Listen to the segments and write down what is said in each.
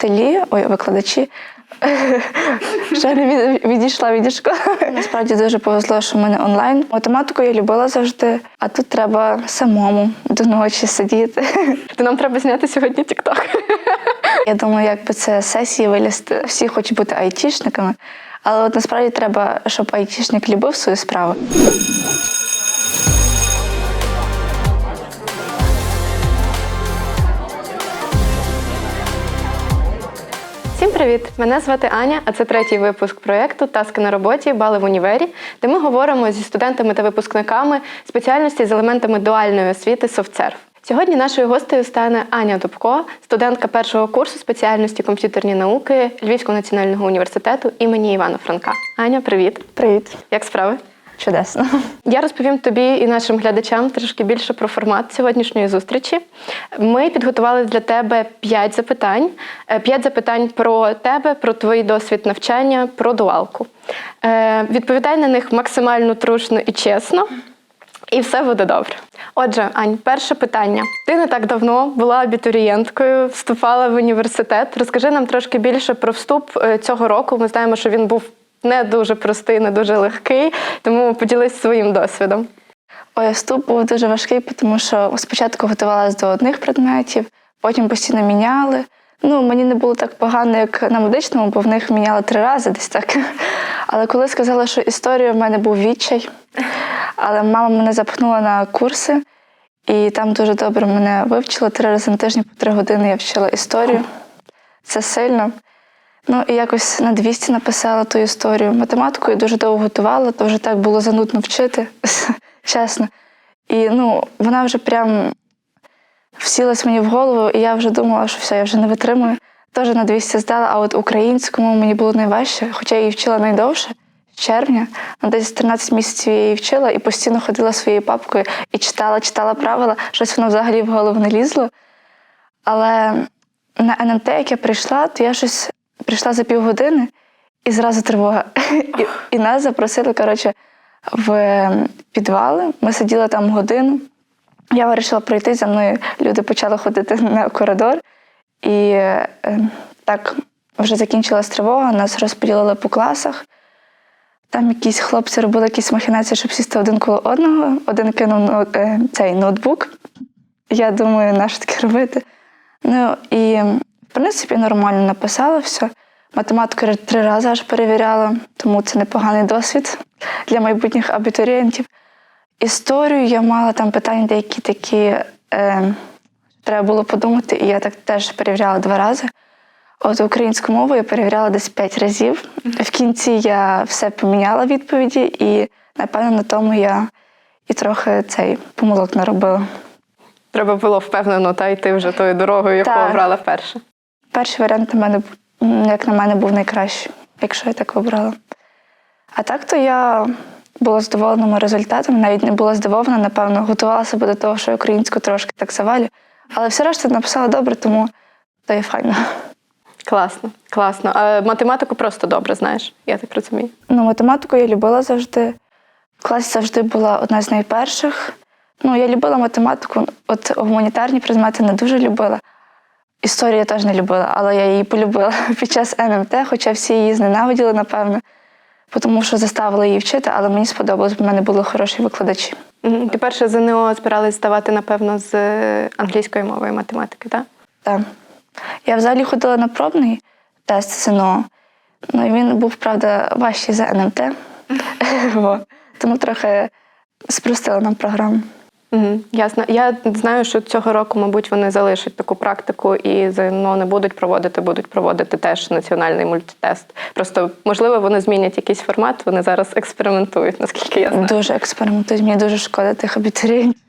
вчителі, ой, викладачі. Ще не відійшла від школи. Насправді дуже повезло, що в мене онлайн. Математику я любила завжди, а тут треба самому до ночі сидіти. То нам треба зняти сьогодні TikTok. Я думаю, як би це сесії вилізти. Всі хочуть бути айтішниками, але от насправді треба, щоб айтішник любив свою справу. Привіт! Мене звати Аня, а це третій випуск проєкту Таски на роботі Бали в універі, де ми говоримо зі студентами та випускниками спеціальності з елементами дуальної освіти SoftServe. Сьогодні нашою гостею стане Аня Дубко, студентка першого курсу спеціальності комп'ютерні науки Львівського національного університету імені Івана Франка. Аня, привіт! Привіт, Як справи? Чудесно. Я розповім тобі і нашим глядачам трішки більше про формат сьогоднішньої зустрічі. Ми підготували для тебе п'ять запитань. Е, П'ять запитань про тебе, про твій досвід навчання, про дуалку. Е, Відповідай на них максимально трушно і чесно. І все буде добре. Отже, Ань, перше питання. Ти не так давно була абітурієнткою, вступала в університет. Розкажи нам трошки більше про вступ е, цього року. Ми знаємо, що він був не дуже простий, не дуже легкий, тому поділись своїм досвідом. Ой, вступ був дуже важкий, тому що спочатку готувалася до одних предметів, потім постійно міняли. Ну, мені не було так погано, як на медичному, бо в них міняли три рази десь так. Але коли сказала, що історія в мене був відчай, але мама мене запхнула на курси, і там дуже добре мене вивчила. Три рази на тиждень по три години я вчила історію. Це сильно. Ну і якось на 200 написала ту історію. Математику я дуже довго готувала, то вже так було занудно вчити, чесно. І ну, вона вже прям всілась мені в голову, і я вже думала, що все, я вже не витримую. Теж на 200 здала, а от українському мені було найважче, хоча я її вчила найдовше, з червня. Ну, десь 13 місяців я її вчила і постійно ходила своєю папкою і читала, читала правила, щось воно взагалі в голову не лізло. Але на НМТ, як я прийшла, то я щось прийшла за півгодини і зразу тривога. І, і нас запросили, коротше, в підвали. Ми сиділи там годину. Я вирішила пройти за мною. Люди почали ходити на коридор. І е, так вже закінчилась тривога, нас розподілили по класах. Там якісь хлопці робили якісь махінації, щоб сісти один коло одного. Один кинув е, цей ноутбук. Я думаю, на що таке робити. Ну і в принципі нормально написала все. Математику три рази аж перевіряла, тому це непоганий досвід для майбутніх абітурієнтів. Історію я мала там питання деякі такі, е, треба було подумати, і я так теж перевіряла два рази. От українську мову я перевіряла десь п'ять разів. В кінці я все поміняла відповіді, і напевно на тому я і трохи цей помилок наробила. Треба було впевнено та йти вже тою дорогою, яку обрала вперше. Перший варіант на мене, як на мене, був найкращий, якщо я так вибрала. А так то я була задоволена результатом, навіть не була здивована, напевно, готувала себе до того, що українську трошки так завалю. Але все решта написала добре, тому то є файно. Класно, класно. А математику просто добре знаєш, я так розумію. Ну, математику я любила завжди. В класі завжди була одна з найперших. Ну, я любила математику, от гуманітарні предмети не дуже любила. Історію я теж не любила, але я її полюбила під час НМТ, хоча всі її зненавиділи, напевно, тому що заставили її вчити, але мені сподобалось, бо в мене були хороші викладачі. Ти перше ЗНО збирались здавати, напевно, з англійської мови і математики, так? Так. Я взагалі ходила на пробний тест ЗНО. Ну, і він був, правда, важчий за НМТ. Тому трохи спростили нам програму. Угу, ясно. Я знаю, що цього року, мабуть, вони залишать таку практику і ЗНО не будуть проводити, будуть проводити теж національний мультитест. Просто, можливо, вони змінять якийсь формат, вони зараз експериментують, наскільки я знаю. Дуже експериментують. Мені дуже шкода тих абітурієнтів.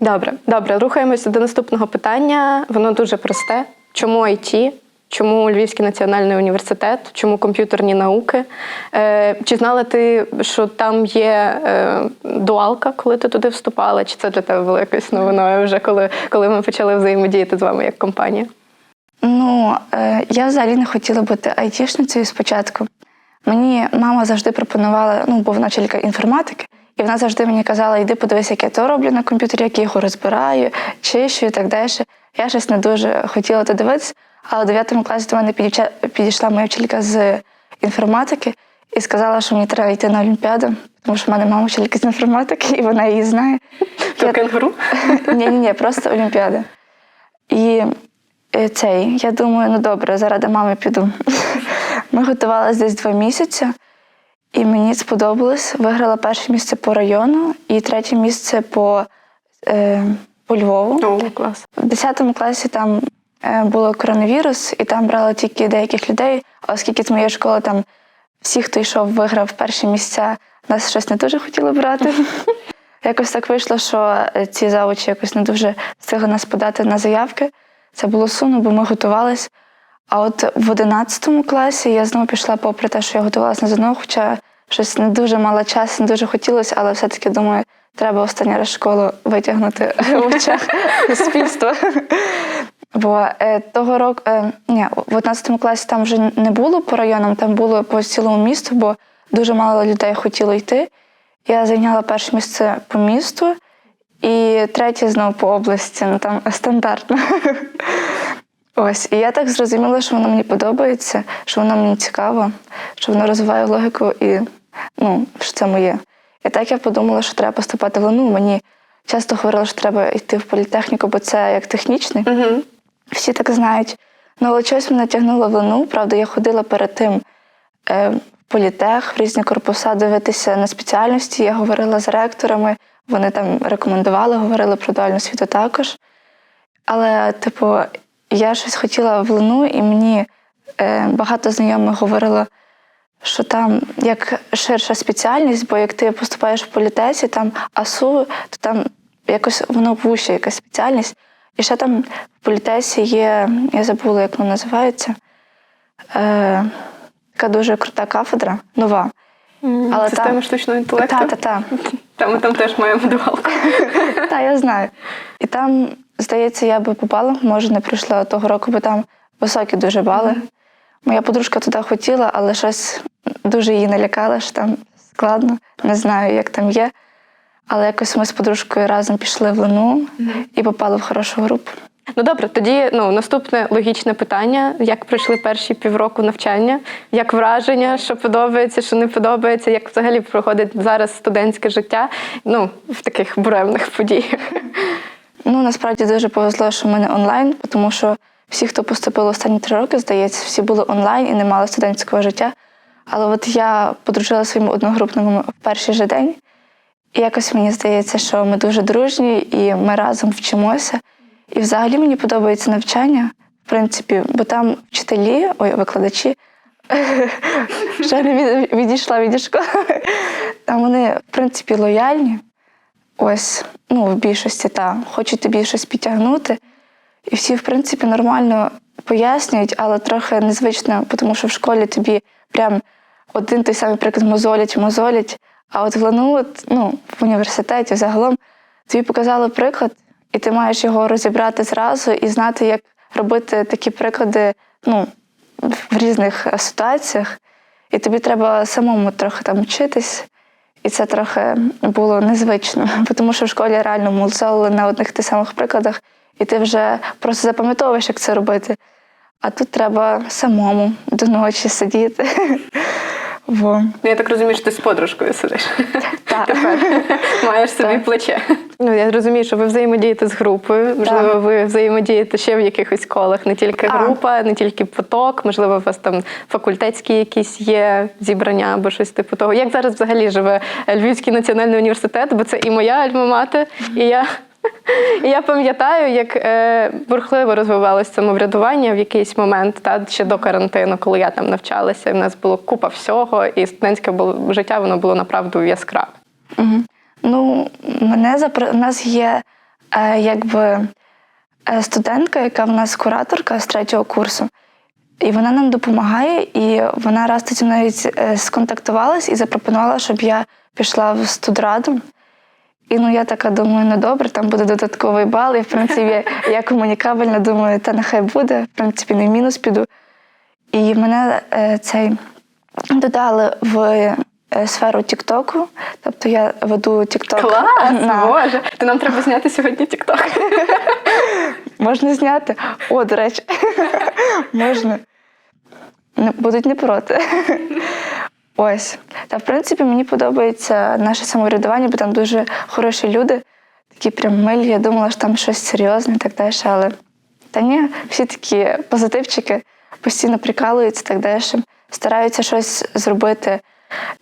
Добре, добре, рухаємося до наступного питання. Воно дуже просте. Чому IT? Чому Львівський національний університет? Чому комп'ютерні науки? Е, чи знала ти, що там є е, дуалка, коли ти туди вступала? Чи це для тебе було якось новиною вже коли, коли ми почали взаємодіяти з вами як компанія? Ну, е, я взагалі не хотіла бути айтішницею спочатку. Мені мама завжди пропонувала, ну, бо вона вчителька інформатики, і вона завжди мені казала, йди подивись, як я то роблю на комп'ютері, як я його розбираю, чищу і так далі. Я щось не дуже хотіла то дивитися, але в 9 класі до мене підійшла моя вчителька з інформатики і сказала, що мені треба йти на Олімпіаду, тому що в мене мама вчителька з інформатики, і вона її знає. То кенгуру? Ні, ні, просто Олімпіада. І е, цей, я думаю, ну добре, заради мами піду. Ми готувалися десь два місяці, і мені сподобалось. Виграла перше місце по району і третє місце по, е, по Львову. О, клас. В 10 класі там було коронавірус, і там брали тільки деяких людей. Оскільки з моєї школи там всі, хто йшов, виграв перші місця, нас щось не дуже хотіли брати. Якось так вийшло, що е, ці завучі якось не дуже встигли нас подати на заявки. Це було сумно, бо ми готувались. А от в 11 класі я знову пішла, попри те, що я готувалася на ЗНО, хоча щось не дуже мала часу, не дуже хотілося, але все-таки думаю, треба останній раз школу витягнути в очах суспільства. Бо е, того року, е, ні, в 11 класі там вже не було по районам, там було по цілому місту, бо дуже мало людей хотіло йти. Я зайняла перше місце по місту і третє знову по області, ну там стандартно. Ось, і я так зрозуміла, що воно мені подобається, що воно мені цікаво, що воно розвиває логіку і ну, що це моє. І так я подумала, що треба поступати в ЛНУ. Мені часто говорили, що треба йти в політехніку, бо це як технічний. Всі так знають. Ну, але щось мене тягнуло в ЛНУ. Правда, я ходила перед тим е, в політех, в різні корпуса дивитися на спеціальності. Я говорила з ректорами, вони там рекомендували, говорили про дуальну освіту також. Але, типу, я щось хотіла в ЛНУ, і мені е, багато знайомих говорило, що там як ширша спеціальність, бо як ти поступаєш в політесі, там АСУ, то там якось воно вуще якась спеціальність. І ще там в політесі є, я забула, як вона називається. Е, така дуже крута кафедра, нова. Але Система там- штучного інтелекту. Та, та, та. Та ми там теж маємо дуалку. Та, я знаю. І там, здається, я би попала, може, не прийшла того року, бо там високі дуже бали. Моя подружка туди хотіла, але щось дуже її налякало, що там складно. Не знаю, як там є. Але якось ми з подружкою разом пішли в Луну і попали в хорошу групу. Ну добре, тоді ну наступне логічне питання: як пройшли перші півроку навчання, як враження, що подобається, що не подобається, як взагалі проходить зараз студентське життя? Ну в таких буремних подіях. Ну, насправді дуже повезло, що ми не онлайн, тому що всі, хто поступили останні три роки, здається, всі були онлайн і не мали студентського життя. Але от я подружила своїми одногрупниками в перший же день, і якось мені здається, що ми дуже дружні і ми разом вчимося. І взагалі мені подобається навчання, в принципі, бо там вчителі, ой, викладачі, вже не відійшла від школи. Там вони, в принципі, лояльні. Ось, ну, в більшості, так, хочуть тобі щось підтягнути. І всі, в принципі, нормально пояснюють, але трохи незвично, тому що в школі тобі прям один той самий приклад мозолять, мозолять. А от в ЛНУ, от, ну, в університеті загалом тобі показали приклад, і ти маєш його розібрати зразу і знати, як робити такі приклади ну, в різних ситуаціях. І тобі треба самому трохи там вчитись. І це трохи було незвично, тому що в школі реально мулзали на одних тих самих прикладах, і ти вже просто запам'ятовуєш, як це робити. А тут треба самому до ночі сидіти. Во. Ну, я так розумію, що ти з подружкою сидиш. Так. Тепер маєш собі плече. Ну я розумію, що ви взаємодієте з групою. Можливо, ви взаємодієте ще в якихось колах, не тільки група, не тільки поток. Можливо, у вас там факультетські якісь є зібрання або щось типу того. Як зараз взагалі живе Львівський національний університет? Бо це і моя альма-мати, і я. Я пам'ятаю, як е, бурхливо розвивалося самоврядування в якийсь момент, та ще до карантину, коли я там навчалася. і в нас було купа всього, і студентське було життя воно було направду яскраве. Угу. Ну, мене запро... у нас є е, якби е, студентка, яка в нас кураторка з третього курсу. І вона нам допомагає, і вона раз тоді навіть е, сконтактувалась і запропонувала, щоб я пішла в студраду. І ну я така думаю, ну добре, там буде додатковий бал. І в принципі, я комунікабельна, думаю, та нехай буде, в принципі, не в мінус піду. І мене е, цей додали в е, сферу Тіктоку. Тобто я веду Тікток. Клас! на, Боже! То нам треба зняти сьогодні тікток. Можна зняти? О, до речі, можна. Будуть не проти. Ось. Та в принципі мені подобається наше самоврядування, бо там дуже хороші люди, такі прям милі. Я думала, що там щось серйозне і так далі. Але та ні, всі такі позитивчики постійно прикалуються так далі. Стараються щось зробити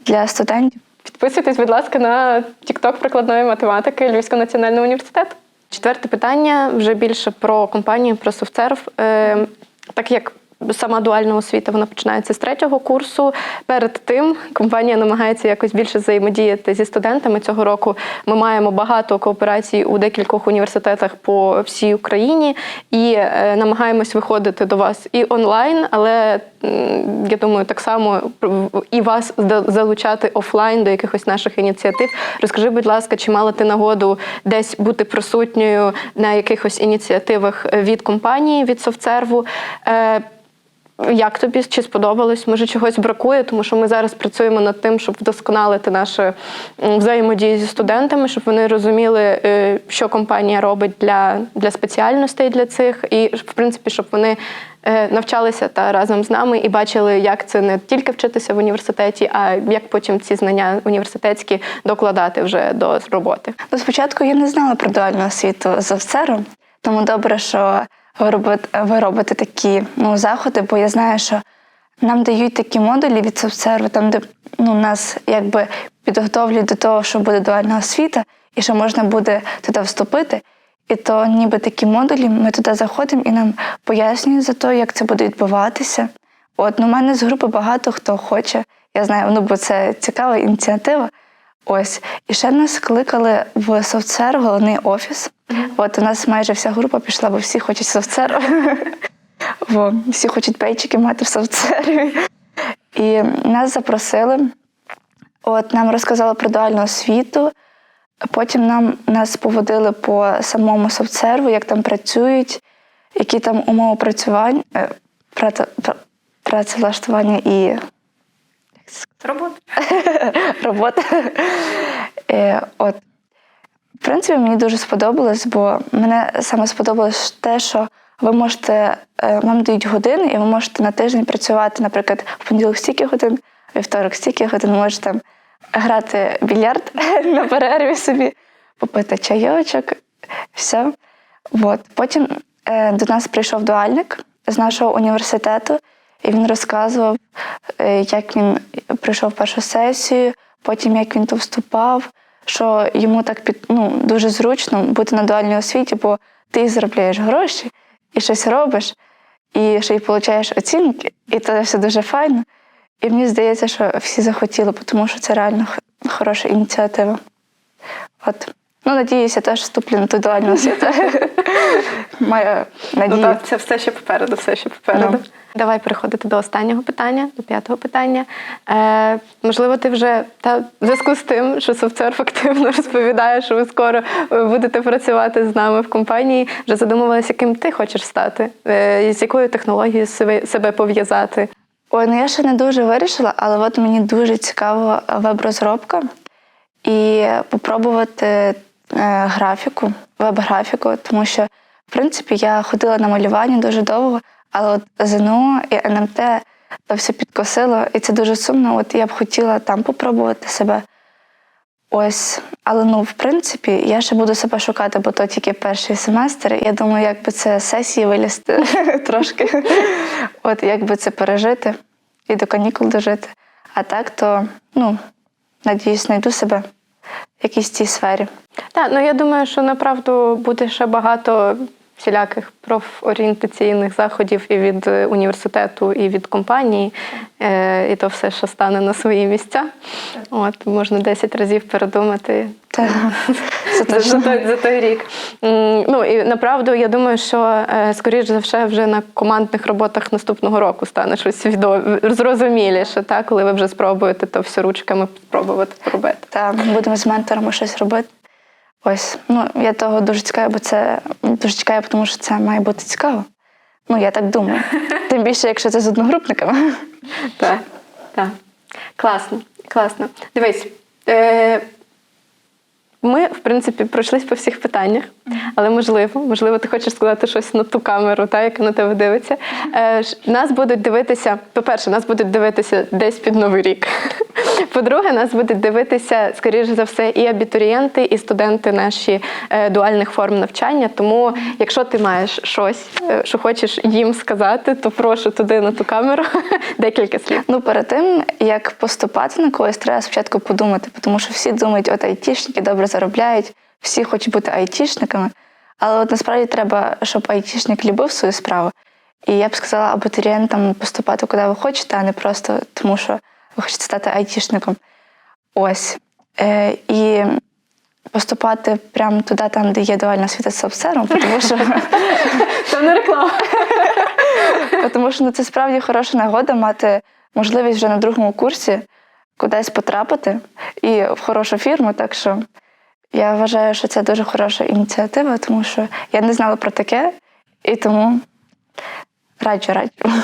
для студентів. Підписуйтесь, будь ласка, на TikTok прикладної математики Львівського національного університету. Четверте питання вже більше про компанію, про софтсерв. Е, так як сама дуальна освіта вона починається з третього курсу. Перед тим компанія намагається якось більше взаємодіяти зі студентами. Цього року ми маємо багато кооперацій у декількох університетах по всій Україні і е, намагаємось виходити до вас і онлайн, але я думаю, так само і вас залучати офлайн до якихось наших ініціатив. Розкажи, будь ласка, чи мала ти нагоду десь бути присутньою на якихось ініціативах е, від компанії, від софтсерву? Як тобі чи сподобалось? Може, чогось бракує, тому що ми зараз працюємо над тим, щоб вдосконалити нашу м, взаємодію зі студентами, щоб вони розуміли, е, що компанія робить для, для спеціальностей для цих, і в принципі, щоб вони е, навчалися та разом з нами і бачили, як це не тільки вчитися в університеті, а як потім ці знання університетські докладати вже до роботи. Ну, спочатку я не знала про дуальну освіту з офцером, тому добре, що ви робите, такі ну, заходи, бо я знаю, що нам дають такі модулі від софтсерву, там, де ну, нас якби підготовлюють до того, що буде дуальна освіта, і що можна буде туди вступити. І то ніби такі модулі, ми туди заходимо і нам пояснюють за те, як це буде відбуватися. От, ну, у мене з групи багато хто хоче. Я знаю, ну, бо це цікава ініціатива. Ось. І ще нас кликали в софтсер, головний офіс. От у нас майже вся група пішла, бо всі хочуть софтсер. Бо всі хочуть пейчики мати в софтсері. І нас запросили. От нам розказали про дуальну освіту. Потім нам нас поводили по самому софтсерву, як там працюють, які там умови працювання, е, працевлаштування і Робота. робота. Е, От. В принципі, мені дуже сподобалось, бо мене саме сподобалось те, що ви можете, е, вам дають години, і ви можете на тиждень працювати, наприклад, в понеділок стільки годин, вівторок стільки годин, можете там грати більярд на перерві собі, попити чайочок, все. От. Потім е, до нас прийшов дуальник з нашого університету, і він розказував, е, як він прийшов першу сесію, потім як він тут вступав, що йому так під, ну, дуже зручно бути на дуальній освіті, бо ти заробляєш гроші і щось робиш, і ще й получаєш оцінки, і це все дуже файно. І мені здається, що всі захотіли, тому що це реально хороша ініціатива. От. Ну, надіюся, теж вступлю на ту дуальну освіту. Маю Ну так, це все ще попереду, все ще попереду. Ну. Давай переходити до останнього питання, до п'ятого питання. Е, можливо, ти вже та в зв'язку з тим, що софтсерф активно розповідає, що ви скоро е, будете працювати з нами в компанії. Вже задумувалася, яким ти хочеш стати, е, з якою технологією себе, себе пов'язати. Ой, ну я ще не дуже вирішила, але от мені дуже цікава веб-розробка і попробувати графіку, веб-графіку, тому що, в принципі, я ходила на малювання дуже довго, але от ЗНО і НМТ то все підкосило, і це дуже сумно. От я б хотіла там попробувати себе. Ось, але ну, в принципі, я ще буду себе шукати, бо то тільки перший семестр. Я думаю, як би це сесії вилізти трошки. От як би це пережити і до канікул дожити. А так, то ну, надіюсь, знайду себе в якійсь цій сфері. Так, ну я думаю, що направду буде ще багато всіляких профорієнтаційних заходів і від е, університету, і від компанії, е, і то все ще стане на свої місця. От можна 10 разів передумати. Та, це За, точно. за, той, за той рік. Ну і направду, я думаю, що е, скоріш за все вже на командних роботах наступного року стане щось відо... зрозуміліше, так? коли ви вже спробуєте то все ручками спробувати поробити. Та будемо з менторами щось робити. Ось, ну я того дуже цікаві, бо це дуже цікаво, тому що це має бути цікаво. Ну, я так думаю. Тим більше, якщо це з одногрупниками. Так, так. Класно, класно. Дивись. Е, Ми, в принципі, пройшлись по всіх питаннях, але можливо, можливо, ти хочеш сказати щось на ту камеру, та, яка на тебе дивиться. Е, нас будуть дивитися, по-перше, нас будуть дивитися десь під Новий рік. По-друге, нас будуть дивитися, скоріше за все, і абітурієнти, і студенти наші е, дуальних форм навчання. Тому, якщо ти маєш щось, е, що хочеш їм сказати, то прошу туди на ту камеру декілька слів. Ну, перед тим, як поступати на когось, треба спочатку подумати, тому що всі думають, от айтішники добре заробляють, всі хочуть бути айтішниками. Але от насправді треба, щоб айтішник любив свою справу. І я б сказала абітурієнтам поступати куди ви хочете, а не просто тому, що ви хочете стати айтішником. Ось. Е, і поступати прямо туди, там, де є дуальна освіта з софтсером, тому що Це не реклама. тому що ну, це справді хороша нагода мати можливість вже на другому курсі кудись потрапити і в хорошу фірму. Так що я вважаю, що це дуже хороша ініціатива, тому що я не знала про таке, і тому раджу, раджу.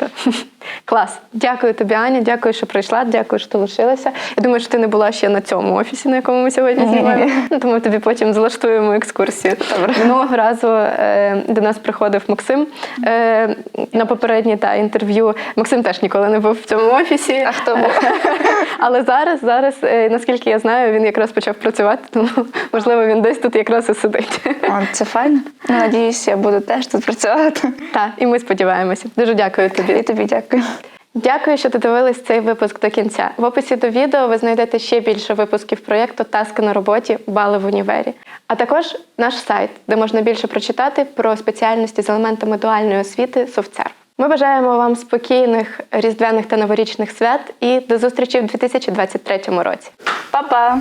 Клас. Дякую тобі, Аня. Дякую, що прийшла. Дякую, що ти лишилася. Я думаю, що ти не була ще на цьому офісі, на якому ми сьогодні Ні. знімаємо. Ну, Тому тобі потім залаштуємо екскурсію. Минулого разу е, до нас приходив Максим е, на попереднє та інтерв'ю. Максим теж ніколи не був в цьому офісі. А хто був? Але зараз, зараз, е, наскільки я знаю, він якраз почав працювати, тому можливо він десь тут якраз і сидить. О, це файно. Ну, надіюсь, я буду теж тут працювати. Так, і ми сподіваємося. Дуже дякую тобі. І тобі дякую. Дякую, що додивились цей випуск до кінця. В описі до відео ви знайдете ще більше випусків проєкту Таски на роботі Бали в універі. А також наш сайт, де можна більше прочитати про спеціальності з елементами дуальної освіти SoftServe. Ми бажаємо вам спокійних різдвяних та новорічних свят і до зустрічі в 2023 році. Па-па!